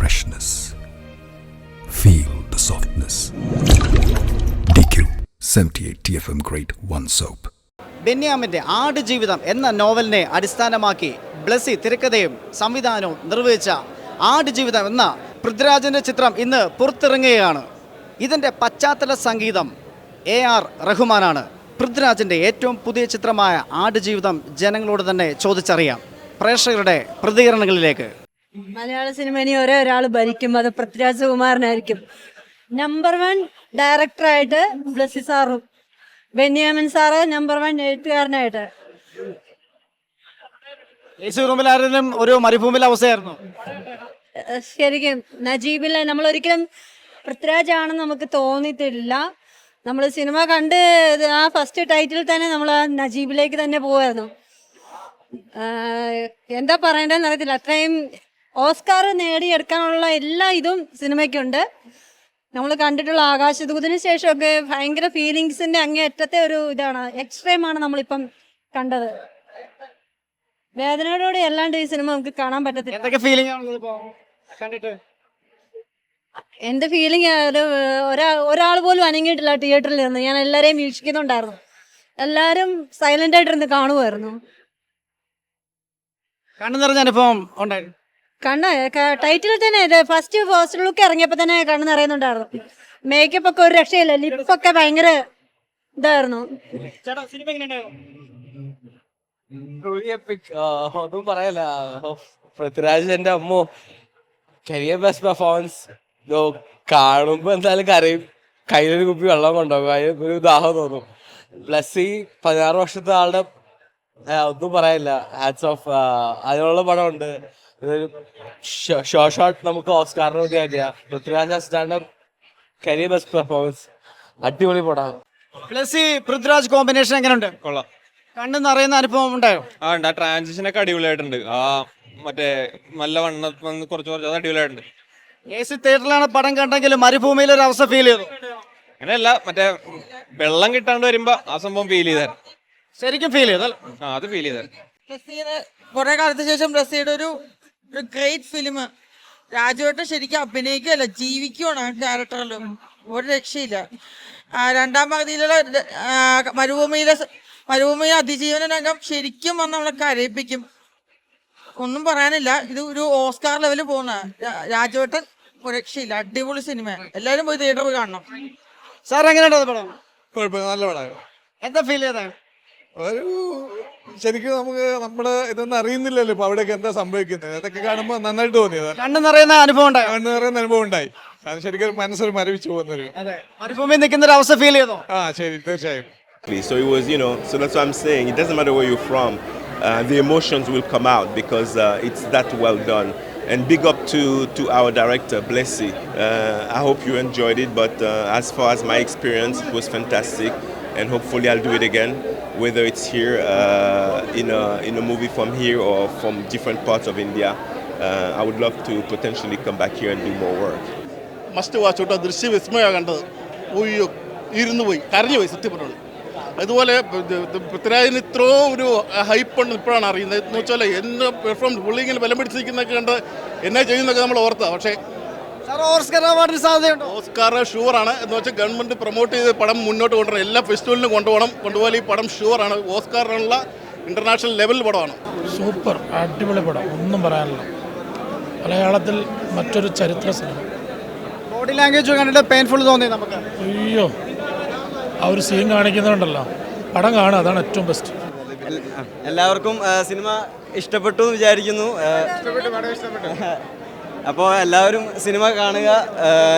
freshness. Feel the softness. DQ 78 TFM Grade 1 Soap. ബെന്യാമിന്റെ Aadujeevitham എന്ന നോവലിനെ അടിസ്ഥാനമാക്കി ബ്ലസ്സി തിരക്കഥയും സംവിധാനവും നിർവഹിച്ച ആടുജീവിതം എന്ന പൃഥ്വിരാജിന്റെ ചിത്രം ഇന്ന് പുറത്തിറങ്ങുകയാണ് ഇതിന്റെ പശ്ചാത്തല സംഗീതം എ ആർ റഹ്മാനാണ് പൃഥ്വിരാജിന്റെ ഏറ്റവും പുതിയ ചിത്രമായ ആടുജീവിതം ജനങ്ങളോട് തന്നെ ചോദിച്ചറിയാം പ്രേക്ഷകരുടെ പ്രതികരണങ്ങളിലേക്ക് മലയാള സിനിമ ഇനി ഒരേ ഒരാൾ ഭരിക്കും അത് പൃഥ്വിരാജ് കുമാറിനായിരിക്കും. നമ്പർ വൺ ഡയറക്ടറായിട്ട് ബ്ലസ്സി സാറും. ബെന്യാമിൻ സാറ് നമ്പർ വൺ എഴുത്തുകാരനായിട്ട്. ഒരു മരുഭൂമിയിലെ അവസ്ഥയായിരുന്നു? ശരിക്കും നജീബില്ല നമ്മൾ ഒരിക്കലും പൃഥ്വിരാജ് ആണെന്ന് നമുക്ക് തോന്നിയിട്ടില്ല. നമ്മൾ സിനിമ കണ്ട് ആ ഫസ്റ്റ് ടൈറ്റിൽ തന്നെ നമ്മൾ ആ നജീബിലേക്ക് തന്നെ പോവായിരുന്നു. എന്താ പറയണ്ടെന്ന് അറിയത്തില്ല. അത്രയും ഓസ്കാർ നേടിയെടുക്കാനുള്ള എല്ലാ ഇതും സിനിമയ്ക്കുണ്ട്. നമ്മൾ കണ്ടിട്ടുള്ള ആകാശദൂതിന് ശേഷമൊക്കെ ഭയങ്കര ഫീലിങ്സിന്റെ അങ്ങേയറ്റത്തെ ഒരു ഇതാണ്. എക്സ്ട്രീം ആണ് നമ്മളിപ്പം കണ്ടത്. വേദനയോടുകൂടി അല്ലാണ്ട് ഈ സിനിമ നമുക്ക് കാണാൻ പറ്റത്തില്ല. എന്റെ ഫീലിംഗ് ഒരാ ഒരാൾ പോലും അനങ്ങിയിട്ടില്ല തിയേറ്ററിൽ നിന്ന്. ഞാൻ എല്ലാരെയും വീക്ഷിക്കുന്നുണ്ടായിരുന്നു. എല്ലാരും സൈലന്റ് ആയിട്ടിരുന്ന് കാണുമായിരുന്നു കണ്ണു നിറഞ്ഞ അനുഭവം ഉണ്ടായിരുന്നു. കണ്ണ് ടൈറ്റിൽ തന്നെ ഫസ്റ്റ് ഫസ്റ്റ് ലുക്ക് ഇറങ്ങിയപ്പോ തന്നെ കണ്ണ് നിറയുന്നുണ്ടായിരുന്നു. മേക്കപ്പ് ഒക്കെ ഒരു രക്ഷയില്ല. ലിപ്പൊക്കെ ഭയങ്കര ഇതായിരുന്നു. ഒന്നും പറയല്ല. Oh, പൃഥ്വിരാജ് എന്റെ അമ്മോ കരിയർ ബെസ്റ്റ് പെർഫോമൻസ് കാണുമ്പോ എന്തായാലും കരയും. കയ്യിലൊരു കുപ്പി വെള്ളം കൊണ്ടുപോകും. അതിന് ഒരു ദാഹം തോന്നും. പ്ലസ് ഈ പതിനാറ് വർഷത്തെ ആളുടെ ഒന്നും പറയില്ല. ഹാറ്റ്സ് ഓഫ് അതിനുള്ള പടമുണ്ട്. ഷോ ഷോട്ട് നമുക്ക് ഓസ്കാറിന് വേണ്ടി അറിയാം Prithviraj stand up career best performance അടിപൊളി പടാം. പ്ലസ് പൃഥ്വിരാജ് കോമ്പിനേഷൻ എങ്ങനെയുണ്ട് കൊള്ളാം. കണ്ടു നിറയുന്ന അനുഭവം ഉണ്ടായോ? ആ ഉണ്ട്. ആ ട്രാൻസിഷൻ ഒക്കെ അടിപൊളിയായിട്ടുണ്ട്. ആ മറ്റേ നല്ല വണ്ണം കുറച്ച് കുറച്ച് അത് അടിപൊളിയായിട്ടുണ്ട്. എ സി തിയേറ്ററിലാണ് പടം കണ്ടെങ്കിൽ മരുഭൂമിയിൽ ഒരു അവസ്ഥ ഫീൽ ചെയ്തു. അങ്ങനെയല്ല മറ്റേ വെള്ളം കിട്ടാണ്ട് വരുമ്പോ ആ സംഭവം ഫീൽ ചെയ്തായിരുന്നു. ശരിക്കും ഫീൽ ചെയ്തു ആ അത് ഫീൽ ചെയ്തായിരുന്നു. ബ്രസീൽ കുറെ കാലത്തിന് ശേഷം ബ്ലസ്സിയുടെ ഒരു ഒരു ഗ്രേറ്റ് ഫിലിം രാജുവേട്ടൻ ശരിക്കും അഭിനയിക്കുകയല്ല ജീവിക്കുവാണ് ആ ക്യാരക്ടറിലും ഒരു രക്ഷയില്ല. ആ, രണ്ടാം പകുതിയിലുള്ള മരുഭൂമിയിലെ മരുഭൂമിയിലെ അതിജീവന രംഗം ശരിക്കും വന്ന് നമ്മളെ കരയിപ്പിക്കും. ഒന്നും പറയാനില്ല. ഇത് ഒരു ഓസ്കാർ ലെവലിൽ പോകുന്ന രാജുവേട്ടൻ ഒരു രക്ഷയില്ല. അടിപൊളി സിനിമ എല്ലാവരും പോയി തിയേറ്ററിൽ കാണണം. സാർ എങ്ങനെയുണ്ടോ അത് പടം? കുഴപ്പമില്ല. നല്ല പടം എന്താ ഫീൽ ചെയ്തത്? ഒരു ശരിക്കും നമുക്ക് നമ്മൾ ഇതൊന്നും അറിയുന്നില്ലല്ലോ ഇപ്പൊ അവിടെയൊക്കെ എന്താ സംഭവിക്കുന്നത് അതൊക്കെ കാണുമ്പോൾ നന്നായിട്ട് തോന്നിയത് കണ്ണു നിറയുന്ന അനുഭവം ഉണ്ടായി കണ്ണു നിറയുന്ന അനുഭവം ഉണ്ടായി അത് ശരിക്കും മനസ്സൊരു മരവിച്ചു പോകുന്നൊരു അതെ മരുഭൂമിയിൽ നിൽക്കുന്ന ഒരു അവസ്ഥ ഫീൽ ചെയ്തോ ആ ശരി തീർച്ചയായും So it was, you know, so that's what I'm saying. It doesn't matter where you're from, uh, the emotions will come out because uh, it's that well done. And big up to, to our director, Blessy. Uh, I hope you enjoyed it, but uh, as far as my experience, it was fantastic. And hopefully, I'll do it again, whether it's here uh, in, a, in a movie from here or from different parts of India. Uh, I would love to potentially come back here and do more work. Must watch out ദൃശ്യ വിസ്മയമാണ് കണ്ടത് ഉയ്യോ ഇരുന്ന് പോയി കരഞ്ഞു പോയി സത്യം പറഞ്ഞത് അതുപോലെ പൃഥ്വിരാജിന് ഇത്രയും ഒരു ഹൈപ്പ് ഉണ്ട് ഇപ്പോഴാണ് അറിയുന്നത് എന്ന് വെച്ചാൽ എന്ന് പെർഫോം പുള്ളി ഇങ്ങനെ ബലം പിടിച്ചിരിക്കുന്നൊക്കെ കണ്ട് എന്നാ ചെയ്യുന്നൊക്കെ നമ്മൾ ഓർത്താ പക്ഷേ ഓസ്കർ അവാർഡിന് സാധ്യതയുണ്ടോ? ഓസ്കാർ ഷുവറാണ് എന്ന് വെച്ചാൽ ഗവൺമെന്റ് പ്രൊമോട്ട് ചെയ്ത് പടം മുന്നോട്ട് കൊണ്ടുവരണം. എല്ലാ ഫെസ്റ്റിവലിനും കൊണ്ടുപോകണം. കൊണ്ടുപോയാൽ ഈ പടം ആണ്. ഓസ്കാറിനുള്ള ഇന്റർനാഷണൽ ലെവൽ പടമാണ്. സൂപ്പർ അടിപൊളി പടം. ഒന്നും പറയാനില്ല. മലയാളത്തിൽ മറ്റൊരു ചരിത്ര സിനിമ ബോഡി ലാംഗ്വേജ് കണ്ടിട്ട് പെയിൻഫുൾ തോന്നി നമുക്ക്. അയ്യോ. ആ ഒരു സീൻ കാണിക്കുന്നുണ്ടല്ലോ. പടം കാണുക അതാണ് ഏറ്റവും ബെസ്റ്റ് എല്ലാവർക്കും സിനിമ ഇഷ്ടപ്പെട്ടു എന്ന് വിചാരിക്കുന്നു. അപ്പോൾ എല്ലാവരും സിനിമ കാണുക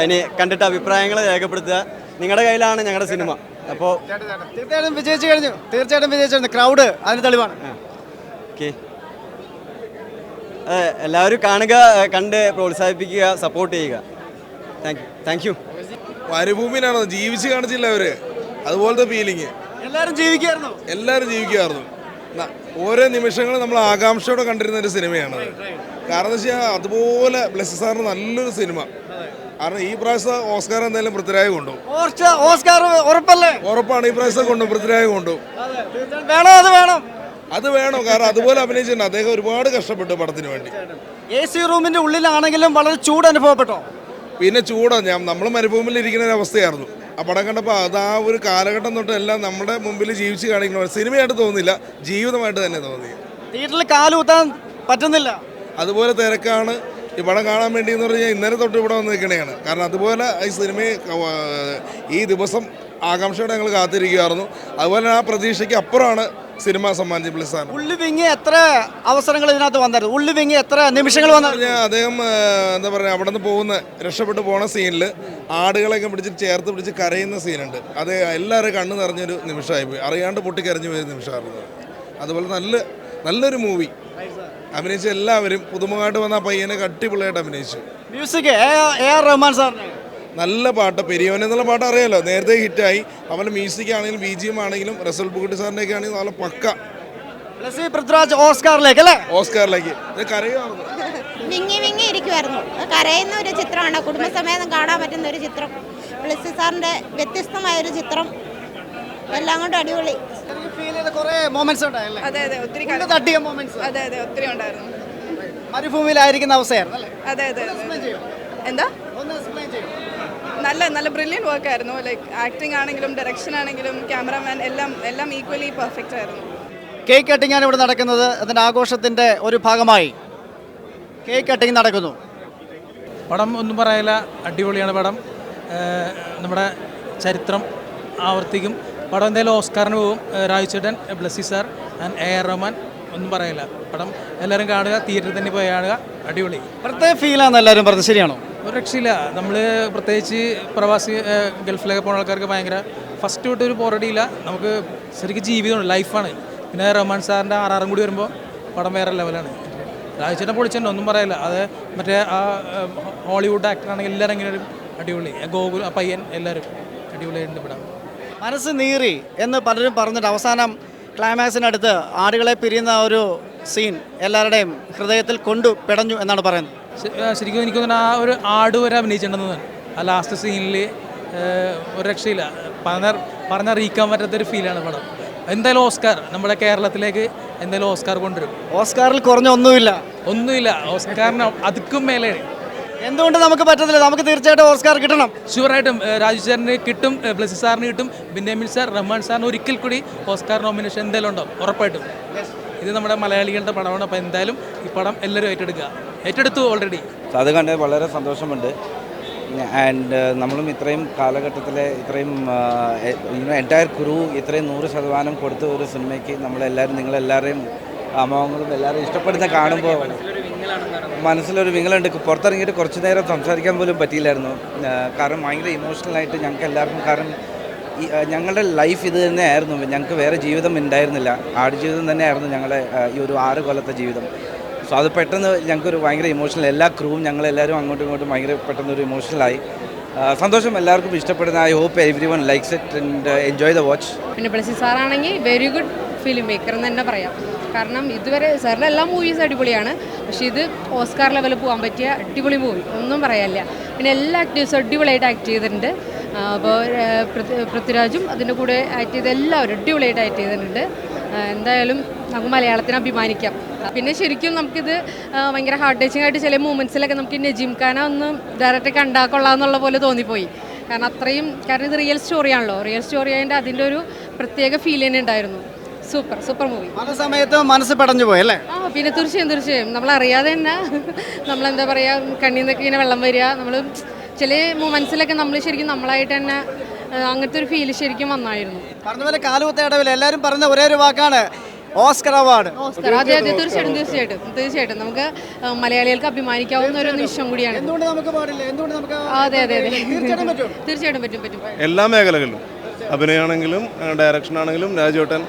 ഇനി കണ്ടിട്ട് അഭിപ്രായങ്ങൾ രേഖപ്പെടുത്തുക. നിങ്ങളുടെ കയ്യിലാണ് ഞങ്ങളുടെ സിനിമ. അപ്പോൾ തീർച്ചയായിട്ടും വിജയിച്ചു കഴിഞ്ഞു. തീർച്ചയായിട്ടും വിജയിച്ചു കഴിഞ്ഞു. ക്രൗഡ് അതിന് തെളിവാണ്. ഓക്കെ. എല്ലാവരും കാണുക കണ്ട് പ്രോത്സാഹിപ്പിക്കുക സപ്പോർട്ട് ചെയ്യുക. താങ്ക് യു താങ്ക് യു മരുഭൂമിയിലാണോ? ജീവിച്ച് കാണിച്ചില്ല അവർ. അതുപോലത്തെ ഫീലിംഗ് എല്ലാവരും ജീവിക്കായിരുന്നു എല്ലാവരും ജീവിക്കുമായിരുന്നു. ന- ഓരോ നിമിഷങ്ങളും നമ്മൾ ആകാംക്ഷയോടെ കണ്ടിരുന്ന ഒരു സിനിമയാണത് കാരണം എന്ന് വെച്ചാൽ അതുപോലെ ബ്ലസ് സാറിന് നല്ലൊരു സിനിമ. കാരണം ഈ പ്രാവശ്യം ഓസ്കാർ എന്തായാലും പൃഥ്വിരാജ് കൊണ്ടു ഓസ്കാർ ഉറപ്പല്ലേ? ഉറപ്പാണ് ഈ പ്രാവശ്യം കൊണ്ടു പൃഥ്വിരാജ് കൊണ്ടു വേണോ വേണം അത് വേണം? അത് വേണം കാരണം അതുപോലെ അഭിനയിച്ചിട്ടുണ്ട്. അദ്ദേഹം ഒരുപാട് കഷ്ടപ്പെട്ടു പടത്തിന് വേണ്ടി. എ സി റൂമിന്റെ ഉള്ളിലാണെങ്കിലും വളരെ ചൂട് അനുഭവപ്പെട്ടോ? പിന്നെ ചൂടാ ഞാൻ നമ്മൾ മരുഭൂമിയിൽ ഇരിക്കുന്ന ഒരു അവസ്ഥയായിരുന്നു. ആ പടം കണ്ടപ്പോൾ അത് ആ ഒരു കാലഘട്ടം തൊട്ട് എല്ലാം നമ്മുടെ മുമ്പിൽ ജീവിച്ച് കാണിക്കുന്ന സിനിമയായിട്ട് തോന്നില്ല ജീവിതമായിട്ട് തന്നെ തോന്നി. തിയേറ്ററിൽ കാലുകുത്താൻ പറ്റുന്നില്ല. അതുപോലെ തിരക്കാണ്. ഈ പടം കാണാൻ വേണ്ടി എന്ന് പറഞ്ഞാൽ ഇന്നലെ തൊട്ട് ഇവിടെ വന്ന് നിൽക്കണേയാണ് കാരണം അതുപോലെ ഈ സിനിമയെ ഈ ദിവസം ആകാംക്ഷയോടെ ഞങ്ങൾ കാത്തിരിക്കുകയായിരുന്നു അതുപോലെ ആ പ്രതീക്ഷയ്ക്ക് അപ്പുറമാണ് സിനിമ സമ്മാനിച്ച ഉള്ളി വിങ്ങി എത്ര അവസരങ്ങൾ ഇതിനകത്ത് വന്നായിരുന്നു ഉള്ളി വിങ്ങി എത്ര നിമിഷങ്ങൾ വന്നു അദ്ദേഹം എന്താ പറയുക അവിടെ നിന്ന് പോകുന്ന രക്ഷപ്പെട്ടു പോണ സീനിൽ ആടുകളെയൊക്കെ പിടിച്ച് ചേർത്ത് പിടിച്ച് കരയുന്ന സീനുണ്ട്. അത് എല്ലാവരും കണ്ണു നിറഞ്ഞൊരു നിമിഷമായി പോയി അറിയാണ്ട് പൊട്ടിക്കരഞ്ഞു പോയ നിമിഷമായിരുന്നു അതുപോലെ നല്ല നല്ലൊരു മൂവി അഭിനയിച്ച എല്ലാവരും പുതുമുഖമായിട്ട് വന്ന ആ പയ്യനെ കട്ടിപിള്ളയായിട്ട് അഭിനയിച്ചു. മ്യൂസിക് എ ആർ റഹ്മാൻ സാറിന്. നല്ല പാട്ട് പെരിയോൻ എന്നുള്ള പാട്ട് അറിയാലോ? നേരത്തെ ഹിറ്റായി. അവരുടെ മ്യൂസിക് ആണെങ്കിലും ബി ജി എം ആണെങ്കിലും റസൽ ബുക്കുട്ടി സാറിന്റെ ഒക്കെ ആണെങ്കിലും നല്ല പക്ക. ബ്ലസി പൃഥ്വിരാജ് ഓസ്കാറിലേക്ക് അല്ലേ? ഓസ്കാറിലേക്ക്. ഇത് കരയുമായിരുന്നു വിങ്ങി വിങ്ങി ഇരിക്കുമായിരുന്നു കരയുന്ന ഒരു ചിത്രമാണ്. കുടുംബസമേതം കാണാൻ പറ്റുന്ന ഒരു ചിത്രം. പ്ലസ് സാറിന്റെ വ്യത്യസ്തമായ ഒരു ചിത്രം. എല്ലാം കൊണ്ടും അടിപൊളി. ഫീൽ ചെയ്ത കുറേ മൊമെന്റ്സ് ഉണ്ടായല്ലേ? അതെ അതെ ഒത്തിരി ഉള്ളു തട്ടിയ മൊമെന്റ്സ് അതെ അതെ ഒത്തിരി ഉണ്ടായിരുന്നു. മരുഭൂമിയിലായിരിക്കുന്ന അവസ്ഥയായിരുന്നു അല്ലേ? അതെ അതെ എന്താ? ഒന്ന് എക്സ്പ്ലെയിൻ ചെയ്യും? നല്ല നല്ല ബ്രില്യൻ വർക്ക് ആയിരുന്നു. ലൈക്ക് ആക്ടിംഗ് ആണെങ്കിലും ഡയറക്ഷൻ ആണെങ്കിലും ക്യാമറമാൻ എല്ലാം എല്ലാം ഈക്വലി പെർഫെക്റ്റ് ആയിരുന്നു. കേക്ക് കട്ടിംഗ് ആണ് ഇവിടെ നടക്കുന്നത്. അതിന്റെ ആഘോഷത്തിന്റെ ഒരു ഭാഗമായി. കേക്ക് കട്ടിംഗ് നടക്കുന്നു. പടം ഒന്നും പറയില്ല. അടിപൊളിയാണ് പടം. നമ്മുടെ ചരിത്രം ആവർത്തിക്കും. പടം എന്തായാലും ഓസ്കാറിന് പോകും രാജുചേട്ടൻ രാജു ചേട്ടൻ Blessy sir and A R Rahman. ഒന്നും പറയില്ല. പടം എല്ലാവരും കാണുക തിയേറ്ററിൽ തന്നെ പോയി കാണുക. അടിപൊളി. പ്രത്യേക ഫീലാന്ന് എല്ലാവരും പറഞ്ഞത്. ശരിയാണോ? ഒരു രക്ഷയില്ല. നമ്മൾ പ്രത്യേകിച്ച് പ്രവാസി ഗൾഫിലൊക്കെ പോകുന്ന ആൾക്കാർക്ക് ഭയങ്കര ഫസ്റ്റ് തൊട്ട് ഒരു പോറടിയില്ല നമുക്ക് ശരിക്കും ജീവിതമാണ് ലൈഫാണ് പിന്നെ റഹ്മാൻ സാറിന്റെ ആറാറും കൂടി വരുമ്പോൾ പടം വേറെ ലെവലാണ് രാജചേട്ടൻ പൊളിച്ചിട്ടുണ്ട് ഒന്നും പറയില്ല. അത് മറ്റേ ആ ഹോളിവുഡ് ആക്ടറാണെങ്കിൽ എല്ലാവരും ഇങ്ങനെ ഒരു അടിപൊളി. ഗോകുൽ ആ പയ്യൻ എല്ലാവരും അടിപൊളിയായിട്ടുണ്ട് ഇവിടെ മനസ്സ് നീറി എന്ന് പലരും പറഞ്ഞിട്ട് അവസാനം ക്ലൈമാക്സിനടുത്ത് ആടുകളെ പിരിയുന്ന ഒരു സീൻ എല്ലാവരുടെയും ഹൃദയത്തിൽ കൊണ്ടു പിടഞ്ഞു എന്നാണ് പറയുന്നത്. ശരിക്കും എനിക്ക് തോന്നുന്നു ആ ഒരു ആട് വരെ അഭിനയിച്ചിട്ടുണ്ടെന്ന് ആ ലാസ്റ്റ് സീനിൽ ഒരു രക്ഷയില്ല. പറഞ്ഞ പറഞ്ഞറിയിക്കാൻ പറ്റാത്തൊരു ഫീലാണ് പടം. എന്തായാലും ഓസ്കാർ നമ്മുടെ കേരളത്തിലേക്ക് എന്തായാലും ഓസ്കാർ കൊണ്ടുവരും. ഓസ്കാറിൽ കുറഞ്ഞ ഒന്നുമില്ല. ഒന്നുമില്ല ഓസ്കാറിന് അതുക്കും മേലെ എന്തുകൊണ്ട് നമുക്ക് പറ്റത്തില്ല? നമുക്ക് തീർച്ചയായിട്ടും ഓസ്കാർ കിട്ടണം. ഷുവറായിട്ടും ആയിട്ടും രാജു സാറിന് കിട്ടും ബ്ലസ് ബ്ലസി സാറിന് കിട്ടും ബിന്യാമിൻ സാർ റഹ്മാൻ സാറിന് ഒരിക്കൽ കൂടി ഓസ്കാർ നോമിനേഷൻ എന്തായാലും ഉണ്ടോ? ഉറപ്പായിട്ടും. ഇത് നമ്മുടെ മലയാളികളുടെ പടമാണ് അപ്പോൾ എന്തായാലും ഈ പടം എല്ലാവരും ഏറ്റെടുക്കുക. ഏറ്റെടുത്തു ഓൾറെഡി അത് കണ്ട് വളരെ സന്തോഷമുണ്ട്. ആൻഡ് നമ്മളും ഇത്രയും കാലഘട്ടത്തിലെ ഇത്രയും എന്റയർ ക്രൂ ഇത്രയും നൂറ് ശതമാനം കൊടുത്ത ഒരു സിനിമയ്ക്ക് നമ്മളെല്ലാവരും നിങ്ങളെല്ലാവരെയും അമ്മാവങ്ങളും എല്ലാവരും ഇഷ്ടപ്പെടുന്ന കാണുമ്പോൾ മനസ്സിലൊരു വിങ്ങലുണ്ട്. പുറത്തിറങ്ങിയിട്ട് കുറച്ച് നേരം സംസാരിക്കാൻ പോലും പറ്റിയില്ലായിരുന്നു. കാരണം ഭയങ്കര ഇമോഷണലായിട്ട് ഞങ്ങൾക്ക് എല്ലാവർക്കും കാരണം ഈ ഞങ്ങളുടെ ലൈഫ് ഇത് തന്നെയായിരുന്നു ഞങ്ങൾക്ക് വേറെ ജീവിതം ഉണ്ടായിരുന്നില്ല. ആടുജീവിതം തന്നെയായിരുന്നു ഞങ്ങളുടെ ഈ ഒരു ആറ് കൊല്ലത്തെ ജീവിതം. സോ അത് പെട്ടെന്ന് ഞങ്ങൾക്കൊരു ഭയങ്കര ഇമോഷണൽ എല്ലാ ക്രൂവും ഞങ്ങളെല്ലാവരും അങ്ങോട്ടും ഇങ്ങോട്ടും ഭയങ്കര പെട്ടെന്ന് ഒരു ഇമോഷണലായി സന്തോഷം എല്ലാവർക്കും ഇഷ്ടപ്പെടുന്ന I hope everyone likes it and enjoy the watch പിന്നെ സാറാണെങ്കിൽ വെരി ഗുഡ് ഫിലിം മേക്കർ എന്ന് തന്നെ പറയാം. കാരണം ഇതുവരെ സാറിന്റെ എല്ലാ മൂവീസ് അടിപൊളിയാണ്. പക്ഷേ ഇത് ഓസ്കാർ ലെവലിൽ പോകാൻ പറ്റിയ അടിപൊളി മൂവി ഒന്നും പറയാനില്ല. പിന്നെ എല്ലാ ആക്ടേഴ്സും അടിപൊളിയായിട്ട് ആക്ട് ചെയ്തിട്ടുണ്ട്. അപ്പോൾ പൃഥ്വിരാജും അതിന്റെ കൂടെ ആക്ട് ചെയ്ത എല്ലാവരും അടിപൊളിയായിട്ട് ആക്ട് ചെയ്തിട്ടുണ്ട്. എന്തായാലും നമുക്ക് മലയാളത്തിന് അഭിമാനിക്കാം. പിന്നെ ശരിക്കും നമുക്കിത് ഭയങ്കര ഹാർട്ട് ടച്ചിങ് ആയിട്ട് ചില മൂമെന്റ്സിലൊക്കെ നമുക്ക് നജീം ഖാന ഒന്ന് ഡയറക്റ്റ് കണ്ടാൽ കൊള്ളാമെന്നുള്ള പോലെ തോന്നിപ്പോയി. കാരണം അത്രയും കാരണം ഇത് റിയൽ സ്റ്റോറിയാണല്ലോ റിയൽ സ്റ്റോറി ആയതിന്റെ അതിന്റെ ഒരു പ്രത്യേക ഫീൽ തന്നെ ഉണ്ടായിരുന്നു. Super super movie. പല സമയത്ത് മനസ്സ് പടഞ്ഞു പോയി അല്ലേ? ആ പിന്നെ തീർച്ചയായും തീർച്ചയായും. നമ്മൾ അറിയാതെ തന്നെ നമ്മളെന്താ പറയുക കണ്ണിൽ നിന്നൊക്കെ ഇങ്ങനെ വെള്ളം വരിക. നമ്മൾ ചില മൊമെന്റ്സിലൊക്കെ നമ്മൾ ശരിക്കും നമ്മളായിട്ട് തന്നെ അങ്ങനത്തെ ഒരു ഫീൽ ശരിക്കും വന്നായിരുന്നു. പറഞ്ഞ പോലെ കാലുകുത്ത ഇടവിൽ എല്ലാവരും പറഞ്ഞ ഒരേ ഒരു വാക്കാണ് ഓസ്കർ അവാർഡ്. ഓസ്കർ. അതെ അതെ തീർച്ചയായിട്ടും തീർച്ചയായിട്ടും തീർച്ചയായിട്ടും. നമുക്ക് മലയാളികൾക്ക് അഭിമാനിക്കാവുന്ന ഒരു നിമിഷം കൂടിയാണ്. എന്തുകൊണ്ട് നമുക്ക് പാടില്ല? എന്തുകൊണ്ട് നമുക്ക് അതെ അതെ അതെ. തീർച്ചയായിട്ടും പറ്റും. തീർച്ചയായിട്ടും പറ്റും പറ്റും. എല്ലാ മേഖലകളിലും. അഭിനയമാണെങ്കിലും ഡയറക്ഷൻ ആണെങ്കിലും രാജുവേട്ടൻ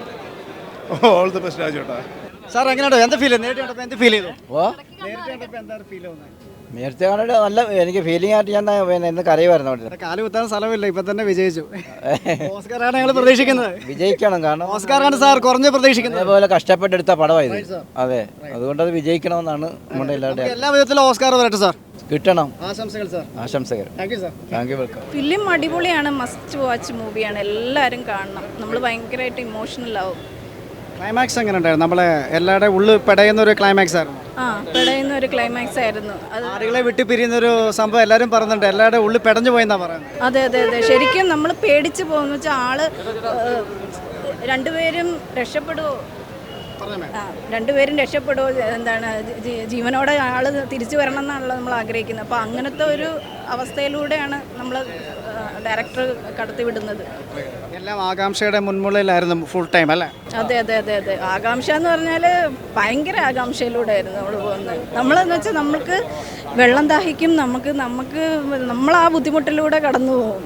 ഓൾ ദി ബെസ്റ്റ് രാജുട്ടാ സാർ എങ്ങനെയുണ്ടോ? എന്താ ഫീൽ നേരിട്ട് കണ്ടപ്പോൾ എന്ത് ഫീൽ ചെയ്തു? ഓ? നേരിട്ട് കണ്ടപ്പോൾ എന്താ ഫീൽ തോന്നുന്നത് നേരത്തെ കണ്ടിട്ട് നല്ല എനിക്ക് ഫീലിംഗ് ആയിട്ട് ഞാൻ പിന്നെ ഇന്ന് കരയുമായിരുന്നു അവിടെ. കാൽ കുത്താൻ സ്ഥലമില്ല ഇപ്പൊ തന്നെ വിജയിച്ചു. ഓസ്കാറാണ് ഞങ്ങൾ പ്രതീക്ഷിക്കുന്നത്. വിജയിക്കണം കാരണം ഓസ്കാറാണ് സാർ കുറഞ്ഞ് പ്രതീക്ഷിക്കുന്നത്. അതേപോലെ കഷ്ടപ്പെട്ടെടുത്ത പടമായത് അതെ അതുകൊണ്ട് അത് വിജയിക്കണമെന്നാണ് നമ്മുടെ എല്ലാവരുടെയും എല്ലാ വിധത്തിലും ഓസ്കാർ വരട്ടെ സാർ കിട്ടണം. ആശംസകൾ സാർ ആശംസകൾ. താങ്ക് യു വെൽക്കം ഫിലിം അടിപൊളിയാണ് മസ്റ്റ് വാച്ച് മൂവിയാണ് എല്ലാവരും കാണണം. നമ്മൾ ഭയങ്കരമായിട്ട് ഇമോഷണൽ ആവും. ക്ലൈമാക്സ് എങ്ങനെ ഉണ്ടായിരുന്നു? നമ്മളെ എല്ലാവരുടെ ഉള്ളിൽ പെടയുന്ന ഒരു ക്ലൈമാക്സ് ആയിരുന്നു. ആ പിടയുന്ന ഒരു ക്ലൈമാക്സ് ആയിരുന്നു. അത് വിട്ട് പിരിയുന്ന ഒരു സംഭവം എല്ലാവരും പറയുന്നുണ്ട് എല്ലാവരുടെ ഉള്ളിൽ പെടഞ്ഞു പോയെന്നാ പറയുന്നത്. അതെ അതെ അതെ. ശരിക്കും നമ്മൾ പേടിച്ചു പോകുന്ന വെച്ചാൽ ആൾ ഏഹ്, രണ്ടുപേരും രക്ഷപ്പെടുമോ രണ്ടുപേരും രക്ഷപ്പെടുമോ എന്താണ് ജീവനോടെ ആൾ തിരിച്ചു വരണം എന്നാണല്ലോ നമ്മൾ ആഗ്രഹിക്കുന്നത്. അപ്പോൾ അങ്ങനത്തെ ഒരു അവസ്ഥയിലൂടെയാണ് നമ്മൾ ഡയറക്ടർ കടത്തിവിടുന്നത് എല്ലാം ആകാംക്ഷയുടെ മുൻമുളയിലായിരുന്നു ഫുൾ ടൈം അല്ലേ? അതെ അതെ അതെ അതെ. ആകാംക്ഷ എന്ന് പറഞ്ഞാൽ ഭയങ്കര ആകാംക്ഷയിലൂടെ ആയിരുന്നു നമ്മൾ പോകുന്നത്. നമ്മളെന്ന് വെച്ചാൽ നമുക്ക് വെള്ളം ദാഹിക്കും നമുക്ക് നമുക്ക് നമ്മൾ ആ ബുദ്ധിമുട്ടിലൂടെ കടന്നു പോകും